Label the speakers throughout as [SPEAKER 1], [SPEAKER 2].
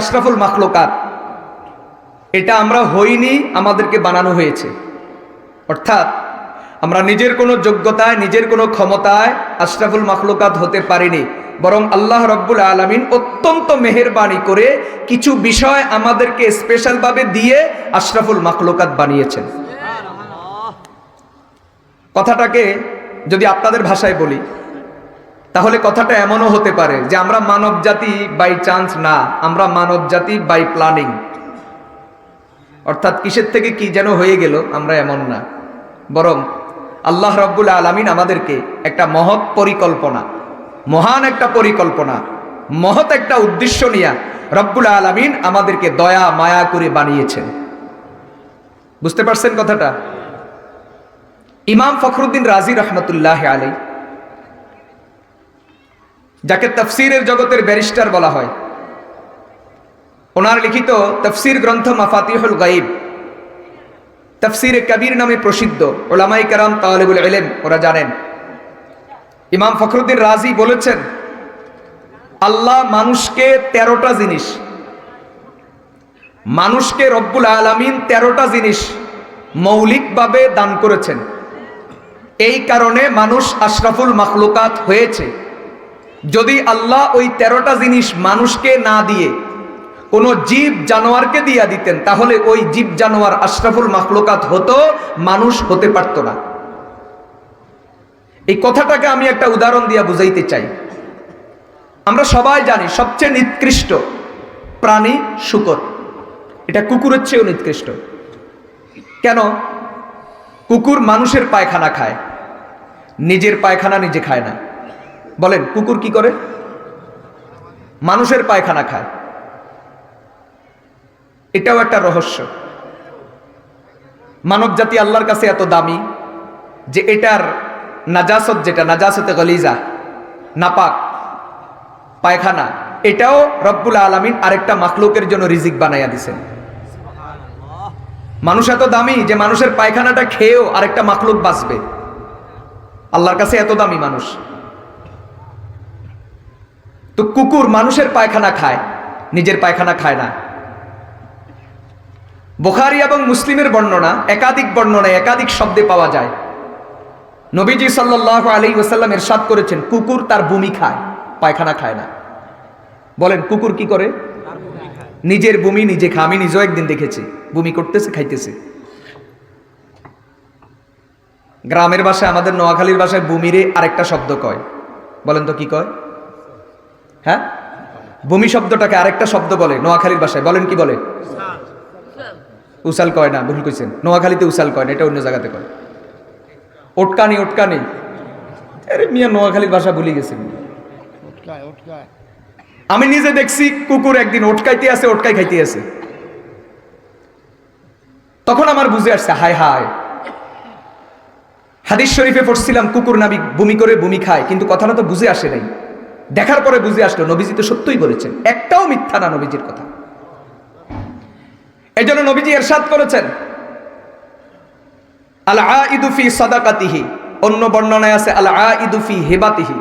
[SPEAKER 1] আশরাফুল মাখলুকাত। এটা আমরা হইনি আমাদেরকে বানানো হয়েছে। অর্থাৎ আমরা নিজের কোনো যোগ্যতায় নিজের কোনো ক্ষমতায় আশরাফুল মাখলুকাত হতে পারিনি। বরং আল্লাহ রব্বুল আলমিন অত্যন্ত মেহেরবানি করে কিছু বিষয় আমাদেরকে স্পেশালভাবে দিয়ে আশরাফুল মাখলুকাত বানিয়েছেন। কথাটাকে যদি আপনাদের ভাষায় বলি তাহলে কথাটা এমনও হতে পারে যে আমরা মানব জাতি বাই চান্স না, আমরা মানব জাতি বাই প্ল্যানিং অর্থাৎ কিসের থেকে কি যেন হয়ে গেল, আমরা এমন না। বরং আল্লাহ রব্বুল আলমিন আমাদেরকে একটা মহৎ পরিকল্পনা, মহান একটা পরিকল্পনা, মহৎ একটা উদ্দেশ্য নিয়ে রব্বুল আলমিন আমাদেরকে দয়া, মায়া করে বানিয়েছেন। বুঝতে পারছেন কথাটা? ইমাম ফখরুদ্দিন রাজি রহমতুল্লাহ আলী যাকে তফসিরের জগতের ব্যারিস্টার বলা হয়। ওনার লিখিত তফসির গ্রন্থ মাফাতিহুল গাইব তফসিরে কবির নামে প্রসিদ্ধ। ওলামাই কারাম, তালেবুল এলেম ওরা জানেন। ইমাম ফখরুদ্দিন রাজি বলেছেন, আল্লাহ মানুষকে তেরোটা জিনিস, মানুষকে রব্বুল আলমিন তেরোটা জিনিস মৌলিকভাবে দান করেছেন। এই কারণে মানুষ আশরাফুল মাখলুকাত হয়েছে। যদি আল্লাহ ওই তেরোটা জিনিস মানুষকে না দিয়ে কোনো জীব জানোয়ারকে দিয়া দিতেন, তাহলে ওই জীব জানোয়ার আশরাফুল মাখলুকাত হতো, মানুষ হতে পারত না। এই কথাটাকে আমি একটা উদাহরণ দিয়া বুঝাইতে চাই। আমরা সবাই জানি সবচেয়ে নিকৃষ্ট প্রাণী শুকর। এটা কুকুরের চেয়েও নিকৃষ্ট। কেন? কুকুর মানুষের পায়খানা খায়, নিজের পায়খানা নিজে খায় না। বলেন, কুকুর কি করে? মানুষের পায়খানা খায়। এটাও একটা রহস্য। মানব জাতি আল্লাহর কাছে এত দামি যে এটার নাজাসত যেটা, নাজাসতে গলিজা, নাপাক, পায়খানা, এটাও রব্বুল আলমিন আরেকটা মাখলুকের জন্য রিজিক বানাইয়া দিছেন। মানুষ এত দামি যে মানুষের পায়খানাটা খেয়েও আরেকটা মাখলুক বাঁচবে। আল্লাহর কাছে এত দামি মানুষ। তো কুকুর মানুষের পায়খানা খায়, নিজের পায়খানা খায় না। বোখারি এবং মুসলিমের বর্ণনা একাধিক বর্ণনা একাধিক শব্দে পাওয়া যায়। নবীজি সাল্লাহ আলী ওসাল্লাম এরশাদ করেছেন, কুকুর তার বমি খায়, পায়খানা খায় না। বলেন, কুকুর কি করে? নিজের ভূমি নিজে খায় আমি নিজেও একদিন দেখেছি ভূমি করতেছে, খাইতেছে। গ্রামের বাসায় আমাদের নোয়াখালীর বাসায় বুমিরে আরেকটা শব্দ কয়। বলেন তো কি কয়? হ্যাঁ? ভূমি শব্দটাকে আরেকটা শব্দ বলে নোয়াখালীর ভাষায়। বলেন কি বলে? উসাল। কয় না ভুল কইছেন। নোয়াখালীতে উসাল কয় না এটা অন্য জায়গাতে কয়। ওটকানি ওটকানি। আরে মিয়া নোয়াখালীর ভাষা ভুলে গেছেন। আমি নিজে দেখছি কুকুর একদিন ওটকাইতে আছে ওটকাই খাইতে আছে। তখন আমার বুঝে আসছে হায় হায়। হাদিস শরীফে পড়ছিলাম কুকুর নাবি বমি করে বমি খায় কিন্তু কথাটা তো বুঝে আসে নাই। দেখার পরে বুঝে আসলো, নবীজি তো সত্যই বলেছেন, একটাও মিথ্যা না নবীজির কথা। এই জন্য নবীজি এরশাদ করেছেন। আল আইদুফি সদাকাতিহি, অন্য বর্ণনায় আছে আল আইদুফি হেবাতিহি।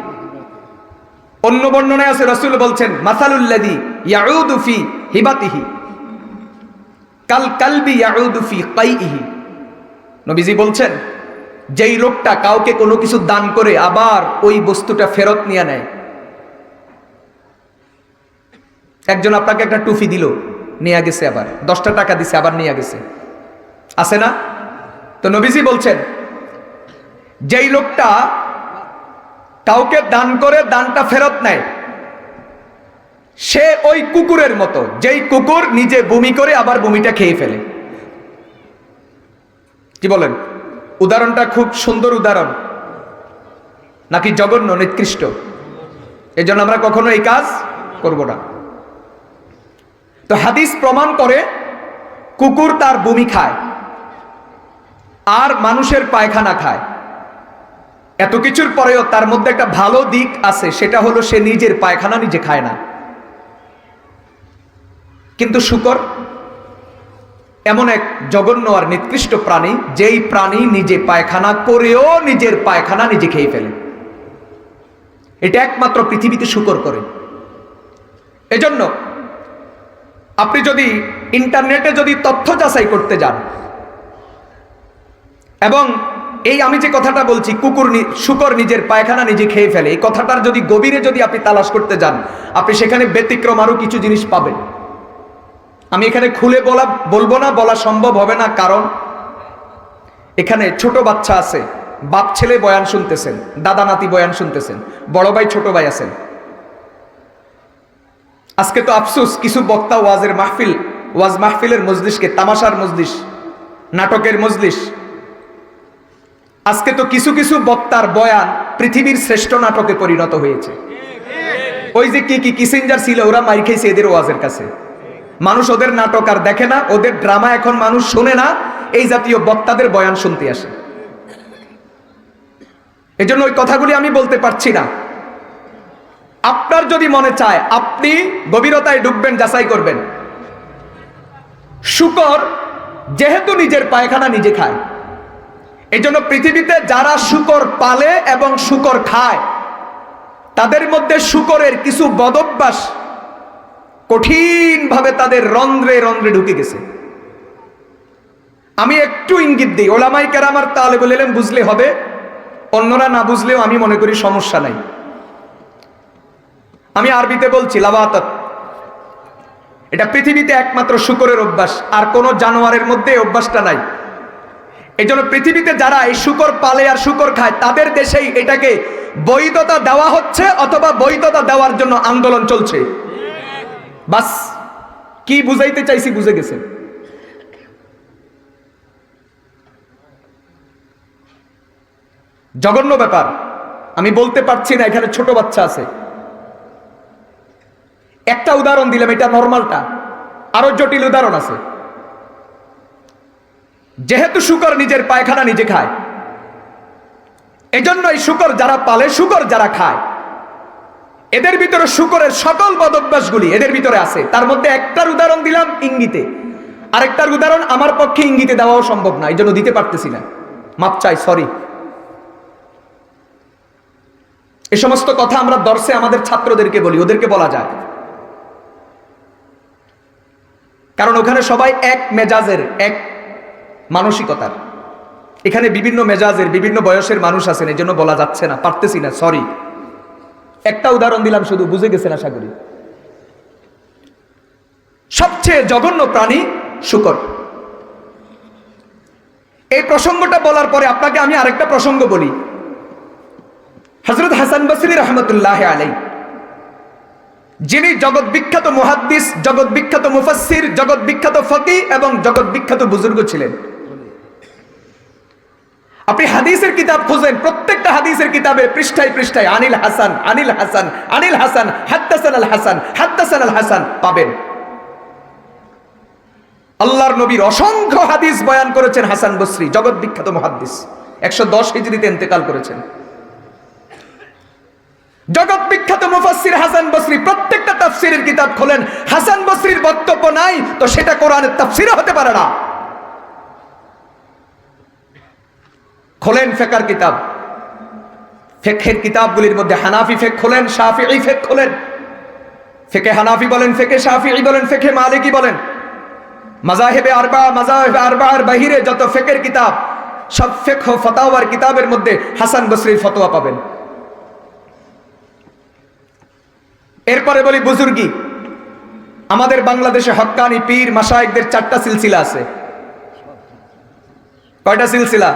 [SPEAKER 1] অন্য বর্ণনায় আছে রসুল বলছেন মাসালুল্লাদি ইয়াউদুফি হিবাতিহি কাল কালবি ইয়াউদুফি কাইহি নবীজি বলছেন, যেই লোকটা কাউকে কোনো কিছু দান করে আবার ওই বস্তুটা ফেরত নিয়ে নেয় একজন আপনাকে একটা টুফি দিল, নিয়ে গেছে আবার। দশটা টাকা দিছে, আবার নিয়ে গেছে। আছে না? তো নবীজি বলছেন, যেই লোকটা কাউকে দান করে, দানটা ফেরত নেয়, সে ওই কুকুরের মতো, যেই কুকুর নিজে বমি করে আবার বমিটা খেয়ে ফেলে। কি বলেন? উদাহরণটা খুব সুন্দর উদাহরণ। নাকি জঘন্য, নিকৃষ্ট। এই জন্য আমরা কখনো এই কাজ করব না। তো হাদিস প্রমাণ করে কুকুর তার বমি খায়, আর মানুষের পায়খানা খায়। এত কিছুর পরেও তার মধ্যে একটা ভালো দিক আছে, সেটা হলো সে নিজের পায়খানা নিজে খায় না। কিন্তু শুকর, এমন এক জঘন্য আর নিকৃষ্ট প্রাণী, যেই প্রাণী নিজে পায়খানা করেও নিজের পায়খানা নিজে খেয়ে ফেলে। এটা একমাত্র পৃথিবীতে শুকর করে। এজন্য আপনি যদি ইন্টারনেটে যদি তথ্য যাচাই করতে যান, এবং এই আমি যে কথাটা বলছি, কুকুর শুকর নিজের পায়খানা নিজে খেয়ে ফেলে, এই কথাটার যদি গভীরে যদি আপনি তালাশ করতে যান, আপনি সেখানে ব্যতিক্রম আরও কিছু জিনিস পাবেন। আমি এখানে খুলে বলা, বলব না, বলা সম্ভব হবে না, কারণ এখানে ছোট বাচ্চা আছে, বাপ ছেলে বয়ান শুনতেছেন, দাদা নাতি বয়ান শুনতেছেন, বড় ভাই ছোট ভাই আছেন। আজকে তো আফসুস, কিছু বক্তা ওয়াজের মাহফিল, ওয়াজ মাহফিলের মজলিসকে তামাশার মজলিস নাটকের মজলিস আজকে তো কিছু কিছু বক্তার বয়ান পৃথিবীর শ্রেষ্ঠ নাটকে পরিণত হয়েছে। ওই যে কি কি কিসেঞ্জার ছিল, ওরা মাই খেয়েছে এদের ওয়াজের কাছে। মানুষ ওদের নাটক আর দেখে না, ওদের ড্রামা এখন মানুষ শোনে না, এই জাতীয় বক্তাদের বয়ান শুনতে আসে। এজন্য ওই কথাগুলি আমি বলতে পারছি না। আপনার যদি মনে চায় আপনি গভীরতায় ডুববেন, যাচাই করবেন। শুকর যেহেতু নিজের পায়খানা নিজে খায়। এজন্য পৃথিবীতে যারা শুকর পালে এবং শুকর খায়, তাদের মধ্যে শুকরের কিছু বদভ্যাস কঠিনভাবে তাদের রন্ধ্রে রন্ধ্রে ঢুকে গেছে। আমি একটু ইঙ্গিত দিই, ওলামাই কেরামার তাহলে বললেন বুঝলে হবে, অন্যরা না বুঝলেও আমি মনে করি সমস্যা নাই। আমি আরবিতে বলছি লাবাতত। এটা পৃথিবীতে একমাত্র শুকরের অভ্যাস, আর কোনো জানোয়ারের মধ্যে অভ্যাসটা নাই। এই জন্য পৃথিবীতে যারা এই শুকর পালে আর শুকর খায়, তাদের দেশেই এটাকে বৈধতা দেওয়া হচ্ছে অথবা বৈধতা দেওয়ার জন্য আন্দোলন চলছে। বাস, কি বুঝাইতে চাইছি বুঝে গেছে জঘন্য ব্যাপার। আমি বলতে পারছি না, এখানে ছোট বাচ্চা আছে। একটা উদাহরণ দিলাম, এটা নর্মালটা। আরও জটিল উদাহরণ আছে। যেহেতু শুকর নিজের পায়খানা নিজে খায়, এজন্য এই শুকর যারা পালে, শুকর যারা খায়, এদের ভিতরে শুকরের সকল বদভ্যাসগুলি এদের ভিতরে আছে। তার মধ্যে একটার উদাহরণ দিলাম ইঙ্গিতে। আরেকটার উদাহরণ, আমার পক্ষে ইঙ্গিতে দেওয়াও সম্ভব না, এই জন্য দিতে পারতেছি না। মাপ চাই সরি এ সমস্ত কথা আমরা দর্শে আমাদের ছাত্রদেরকে বলি, ওদেরকে বলা যায় কারণ ওখানে সবাই এক মেজাজের, এক মানসিকতার। এখানে বিভিন্ন মেজাজের, বিভিন্ন বয়সের মানুষ আছেন এই জন্য বলা যাচ্ছে না, পারতেছি না সরি একটা উদাহরণ দিলাম শুধু, বুঝে গেছেন আশা করি। সবচেয়ে জঘন্য প্রাণী শুকর। এই প্রসঙ্গটা বলার পরে আপনাকে আমি আরেকটা প্রসঙ্গ বলি। হজরত হাসান বসরি রহমতুল্লাহ আলাই যিনি জগৎ বিখ্যাত মুহাদ্দিস, জগৎ বিখ্যাত মুফাসসির, জগৎ বিখ্যাত ফকি এবং জগৎ বিখ্যাত বুজুর্গ ছিলেন। আপনি হাদিসের কিতাব খোঁজেন, প্রত্যেকটা হাদিসের কিতাবে পৃষ্ঠায় পৃষ্ঠায় আনিল হাসান আনিল হাসান আনিল হাসান হাত্তাসান আল হাসান হাত্তাসান আল হাসান পাবেন। আল্লাহর নবীর অসংখ্য হাদিস বয়ান করেছেন হাসান বসরি, জগৎ বিখ্যাত মুহাদ্দিস। একশো দশ হিজড়িতে ইন্তেকাল করেছেন। জগৎ বিখ্যাত মুফাসসির হাসান বসরি, প্রত্যেকটা তাফসিরের কিতাব খোলেন। হাসান বসরির বক্তব্য নাই, তো সেটা কোরআনের তাফসিরও হতে পারে না। খোলেন ফেকার কিতাব। ফেকের কিতাবগুলির মধ্যে হানাফি ফেক খোলেন, শাফিঈ ফেক খোলেন। ফেকে হানাফি বলেন, ফেকে শাফিঈ বলেন, ফেকে মালিকি বলেন। মাজাহেবে আরবা মাজাহেবে আরবা আর বাহিরে যত ফেকের কিতাব, সব ফেক ফতাওয়ার কিতাবের মধ্যে হাসান বসরির ফতোয়া পাবেন। এরপরে বলি বুজুর্গি আমাদের বাংলাদেশে হক্কানি পীর মাসায়কদের চারটা সিলসিলা আছে। কয়টা সিলসিলা?